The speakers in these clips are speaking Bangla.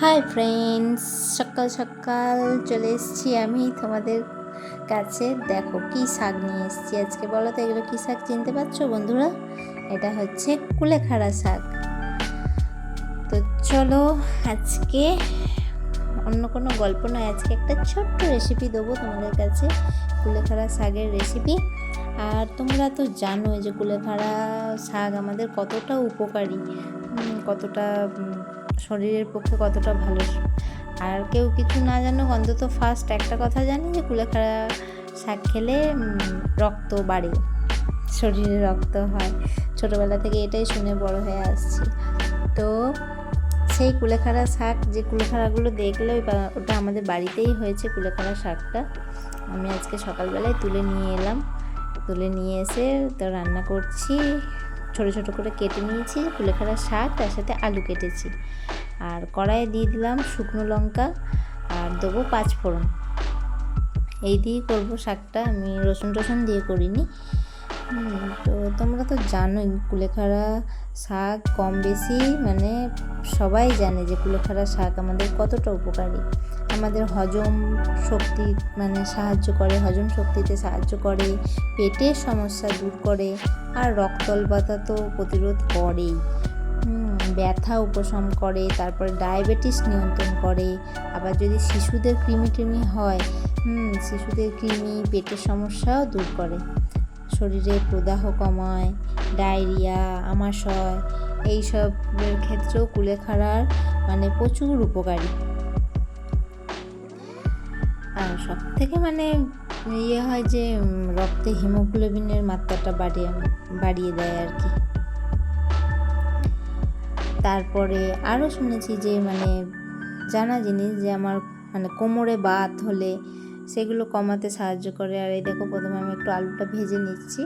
হাই ফ্রেন্ডস সকাল সকাল চলে এসেছি আমি তোমাদের কাছে। দেখো কি শাক নিয়ে এসেছি আজকে। বলো তো, এগুলো কী শাক চিনতে পারছ বন্ধুরা? এটা হচ্ছে কুলেখাড়া শাক। তো চলো আজকে অন্য কোনো গল্প নয়। আজকে একটা ছোট্ট রেসিপি দেবো তোমাদের কাছে, কুলেখাড়া শাকের রেসিপি আর তোমরা তো জানোই যে কুলেখাড়া শাক আমাদের কতটা উপকারী। কতটা শরীরের পক্ষে কতটা ভালো। আর কেউ কিছু না জানুক, অন্তত ফার্স্ট একটা কথা জানি যে কুলেখাড়া শাক খেলে রক্ত বাড়ে, শরীরে রক্ত হয়। ছোটোবেলা থেকে এটাই শুনে বড় হয়ে আসছি। তো সেই কুলেখাড়া শাক, যে কুলেখাড়াগুলো দেখলে ওটা আমাদের বাড়িতেই হয়েছে কুলেখাড়া শাকটা। আমি আজকে সকালবেলায় তুলে নিয়ে এলাম। তুলে নিয়ে এসে তো রান্না করছি। ছোট ছোট করে কেটে নিয়েছি কুলেখাড়া শাক, তার সাথে আলু কেটেছি। আর কড়াইয়ে দিয়ে দিলাম শুকনো লঙ্কা আর দেবো পাঁচ ফোড়ন। এই দিয়েই করব শাকটা, আমি রসুন টসুন দিয়ে করিনি। তো তোমরা তো জানোই কুলেখাড়া শাক কম বেশি মানে সবাই জানে যে কুলেখাড়া শাক আমাদের কতটা উপকারী। আমাদের হজম শক্তি মানে সাহায্য করে, হজম শক্তিতে সাহায্য করে, পেটের সমস্যা দূর করে, আর রক্তল্পতা তো প্রতিরোধ করেই। ব্যথা উপশম করে, তারপরে ডায়াবেটিস নিয়ন্ত্রণ করে। আবার যদি শিশুদের কৃমি টৃমি হয় শিশুদের কৃমি, পেটের সমস্যাও দূর করে। শরীরে প্রদাহ কমায়, ডায়রিয়া, আমাশয়, এইসবের ক্ষেত্রেও কুলেখাড়ার মানে প্রচুর উপকারী। আর সব থেকে মানে ইয়ে হয় যে রক্তে হিমোগ্লোবিনের মাত্রাটা বাড়িয়ে বাড়িয়ে দেয় আর কি। তারপরে আরও শুনেছি যে মানে জানা জিনিস যে, আমার মানে কোমরে বাত হলে সেগুলো কমাতে সাহায্য করে। আর এই দেখো, প্রথমে আমি একটু আলুটা ভেজে নিচ্ছি।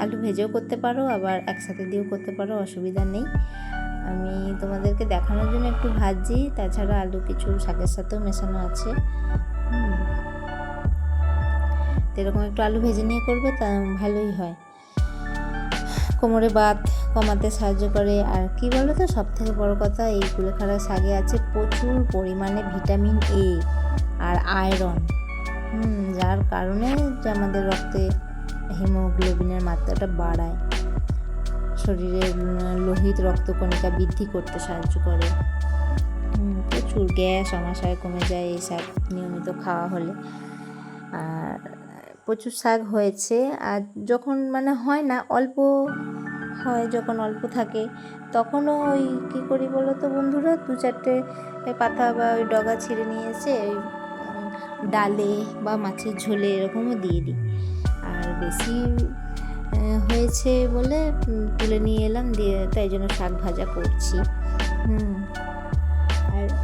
আলু ভেজেও করতে পারো, আবার একসাথে দিয়েও করতে পারো, অসুবিধা নেই। আমি তোমাদেরকে দেখানোর জন্য একটু ভাজি তাছাড়া আলু কিছু শাকের সাথেও মেশানো আছে। তো এরকম একটু আলু ভেজে নিয়ে করবে তা ভালোই হয়। কোমরে বাত কমাতে সাহায্য করে। আর কি বলো তো সব থেকে বড় কথা, এই কুলেখাড়া শাকে আছে প্রচুর পরিমাণে ভিটামিন এ আর আয়রন। হুম, যার কারণে যে আমাদের রক্তে হিমোগ্লোবিনের মাত্রাটা বাড়ায়। শরীরের লোহিত রক্তকণিকা বৃদ্ধি করতে সাহায্য করে। প্রচুর গ্যাস, আমাশয় কমে যায় এই শাক নিয়মিত খাওয়া হলে। আর প্রচুর শাক হয়েছে আর যখন মানে হয় না, অল্প হয় যখন অল্প থাকে, তখনও ওই কী করি বলো তো বন্ধুরা, দু চারটে পাতা বা ওই ডগা ছিঁড়ে নিয়ে এসে ওই ডালে বা মাছের ঝোলে এরকমও দিয়ে দিই। আর বেশি হয়েছে বলে তুলে নিয়ে এলাম, দিয়ে তাই জন্য শাক ভাজা করছি।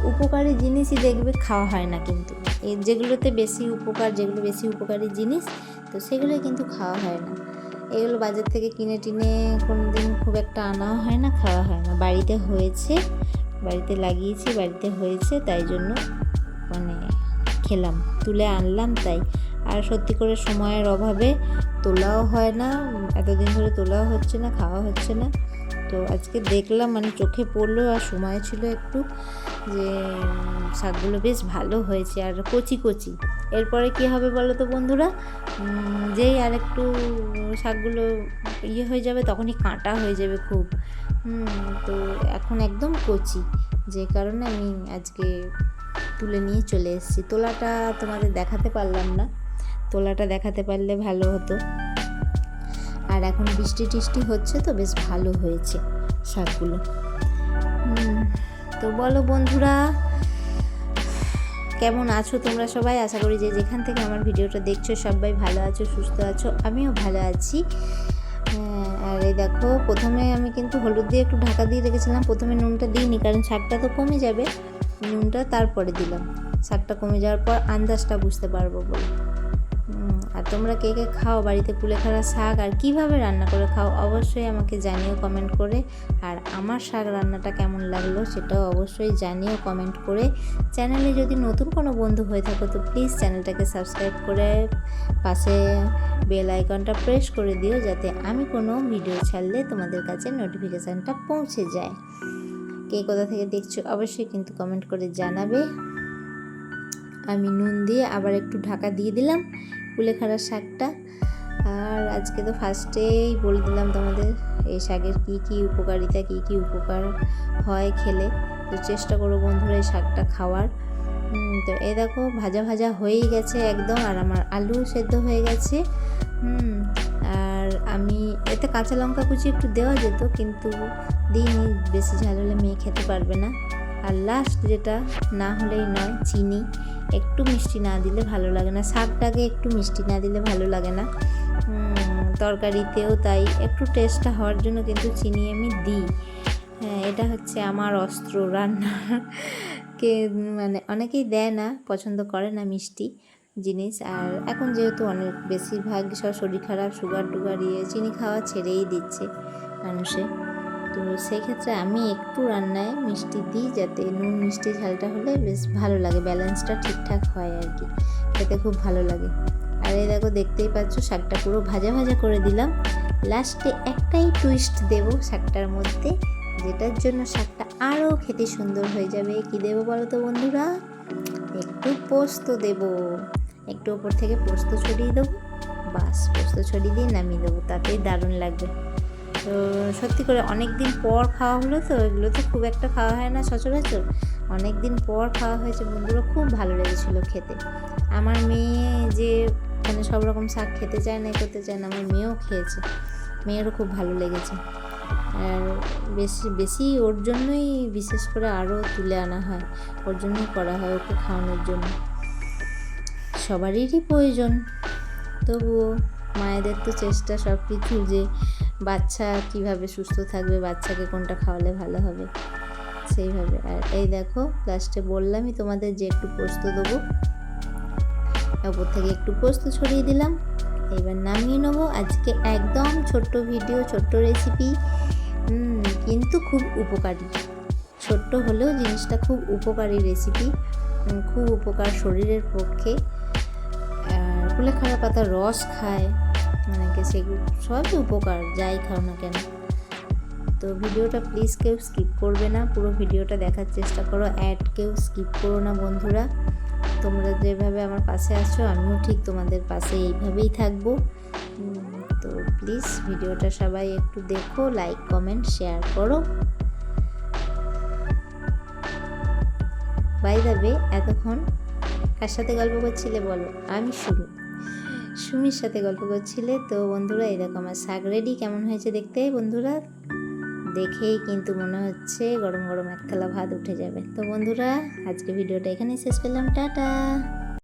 উপকারী জিনিসই দেখবে, খাওয়া হয় না কিন্তু। এই যেগুলোতে বেশি উপকার, যেগুলো বেশি উপকারী জিনিস, তো সেগুলোই কিন্তু খাওয়া হয় না। এগুলো বাজার থেকে কিনে টিনে কোনো দিন খুব একটা আনাও হয় না, খাওয়া হয় না। বাড়িতে হয়েছে, বাড়িতে লাগিয়েছি, বাড়িতে হয়েছে, তাই জন্য মানে খেলাম, তুলে আনলাম তাই। আর সত্যি করে সময়ের অভাবে তোলাও হয় না, এতদিন ধরে তোলাও হচ্ছে না, খাওয়া হচ্ছে না। তো আজকে দেখলাম মানে চোখে পড়ল আর সময় ছিল একটু যে শাকগুলো বেশ ভালো হয়েছে আর কচি কচি। এরপরে কি হবে বলো তো বন্ধুরা যেই আর একটু শাকগুলো ইয়ে হয়ে যাবে তখনই কাঁটা হয়ে যাবে খুব। তো এখন একদম কচি। যে কারণে আমি আজকে তুলে নিয়ে চলে এসেছি। তোলাটা তোমাদের দেখাতে পারলাম না। তোলাটা দেখাতে পারলে ভালো হতো। আর এখন বৃষ্টি টিষ্টি হচ্ছে তো বেশ ভালো হয়েছে শাকগুলো। তো বলো বন্ধুরা কেমন আছো তোমরা সবাই? আশা করি যে যেখান থেকে আমার ভিডিওটা দেখছ সবাই ভালো আছো সুস্থ আছো আমিও ভালো আছি। হ্যাঁ, আর এই দেখো প্রথমে আমি কিন্তু হলুদ দিয়ে একটু ঢাকা দিয়ে রেখেছিলাম। প্রথমে নুনটা দিইনি কারণ শাকটা তো কমে যাবে। নুনটা তারপরে দিলাম। শাকটা কমে যাওয়ার পর আন্দাজটা বুঝতে পারব বলে। আর তোমরা কে কে খাও? বাড়িতে পুলে কুলেখাড়া শাক আর কীভাবে রান্না করে খাও? অবশ্যই আমাকে জানিও কমেন্ট করে। আর আমার শাক রান্নাটা কেমন লাগল সেটাও অবশ্যই জানিও কমেন্ট করে। চ্যানেলে যদি নতুন কোনো বন্ধু হয়ে থাকো, তো প্লিজ চ্যানেলটাকে সাবস্ক্রাইব করে পাশে বেল আইকনটা প্রেস করে দিও যাতে আমি কোনো ভিডিও ছাড়লে তোমাদের কাছে নোটিফিকেশানটা পৌঁছে যায়। কে কোথা থেকে দেখছ অবশ্যই কিন্তু কমেন্ট করে জানাবে। আমি নুন দিয়ে আবার একটু ঢাকা দিয়ে দিলাম। কুলেখাড়ার শাকটা। আর আজকে তো ফার্স্টেই বলে দিলাম তোমাদের, এই শাকের কী কী উপকারিতা, কী কী উপকার হয় খেলে। তো চেষ্টা করো বন্ধুরা এই শাকটা খাওয়ার। তো এ দেখো, ভাজা ভাজা হয়েই গেছে একদম, আর আমার আলু সেদ্ধ হয়ে গেছে। হুম, আর আমি, এতে কাঁচা লঙ্কা কুচি একটু দেওয়া যেত, কিন্তু দিইনি, বেশি ঝাল হলে মেয়ে খেতে পারবে না। আর লাস্ট যেটা, না হলেই নয়, চিনি। একটু মিষ্টি না দিলে ভালো লাগে না। শাকটাকে একটু মিষ্টি না দিলে ভালো লাগে না। তরকারিতেও তাই। একটু টেস্টটা হওয়ার জন্য কিন্তু চিনি আমি দিই। হ্যাঁ এটা হচ্ছে আমার অস্ত্র রান্না। কে মানে অনেকেই দেয় না, পছন্দ করে না মিষ্টি জিনিস। আর এখন যেহেতু অনেক বেশিরভাগ সব শরীর খারাপ সুগার টুগার ইয়ে চিনি খাওয়া ছেড়েই দিচ্ছে মানুষে। তো সেই ক্ষেত্রে আমি একটু রান্নায় মিষ্টি দিই যাতে নুন, মিষ্টি ঝালটা হলে বেশ ভালো লাগে, ব্যালেন্সটা ঠিকঠাক হয় আর কি, খেতে খুব ভালো লাগে। আর এই দেখো, দেখতেই পাচ্ছ শাকটা পুরো ভাজা ভাজা করে দিলাম। লাস্টে একটাই টুইস্ট দেব শাকটার মধ্যে, যেটার জন্য শাকটা আরও খেতে সুন্দর হয়ে যাবে। কি দেবো বলো তো বন্ধুরা? একটু পোস্ত দেব। একটু ওপর থেকে পোস্ত ছড়িয়ে দেবো, বাস পোস্ত ছড়িয়ে দিয়ে নামিয়ে দেবো, তাতেই দারুণ লাগবে। তো সত্যি করে অনেক দিন পর খাওয়া হলো তো, এগুলো তো খুব একটা খাওয়া হয় না সচরাচর। অনেক দিন পর খাওয়া হয়েছে বন্ধুরা, খুব ভালো লেগেছিলো খেতে। আমার মেয়ে যে মানে সব রকম শাক খেতে চায় না করতে চায় না, আমার মেয়েও খেয়েছে। মেয়েরও খুব ভালো লেগেছে। আর বেশি বেশি ওর জন্যই বিশেষ করে আরও তুলে আনা হয়। ওর জন্যই করা হয় ওকে খাওয়ানোর জন্য। সবারই প্রয়োজন। তবুও মায়েদের তো চেষ্টা সব কিছু যে বাচ্চা কীভাবে সুস্থ থাকবে, বাচ্চাকে কোনটা খাওয়ালে ভালো হবে? সেইভাবে। আর এই দেখো লাস্টে বললামই তোমাদের যে একটু পোস্ত দেবো। ওপর থেকে একটু পোস্ত ছড়িয়ে দিলাম। এবার নামিয়ে নেব। আজকে একদম ছোট্ট ভিডিও ছোট্ট রেসিপি কিন্তু খুব উপকারী। ছোট্ট হলেও জিনিসটা খুব উপকারী রেসিপি খুব উপকার শরীরের পক্ষে। কুলেখাড়া পাতার রস খায়। অনেকে সেগুলো সবই উপকার, যাই খাও না কেন। তো ভিডিওটা প্লিজ কেউ স্কিপ করবে না, পুরো ভিডিওটা দেখার চেষ্টা করো অ্যাড কেউ স্কিপ করো না বন্ধুরা। তোমরা যেভাবে আমার পাশে আছো, আমিও ঠিক তোমাদের পাশে এইভাবেই থাকব। তো প্লিজ ভিডিওটা সবাই একটু দেখো লাইক কমেন্ট শেয়ার করো। বাই দাবে এতক্ষণ কার সাথে গল্প করছিলে বলো? আমি সুমি সুমির সাথে গল্প করছিলে। তো বন্ধুরা এরকম আমার শাক রেডি কেমন হয়েছে দেখতে বন্ধুরা? দেখেই কিন্তু মনে হচ্ছে গরম গরম এক থালা ভাত উঠে যাবে। তো বন্ধুরা আজকে ভিডিওটা এখানেই শেষ করলাম। টাটা!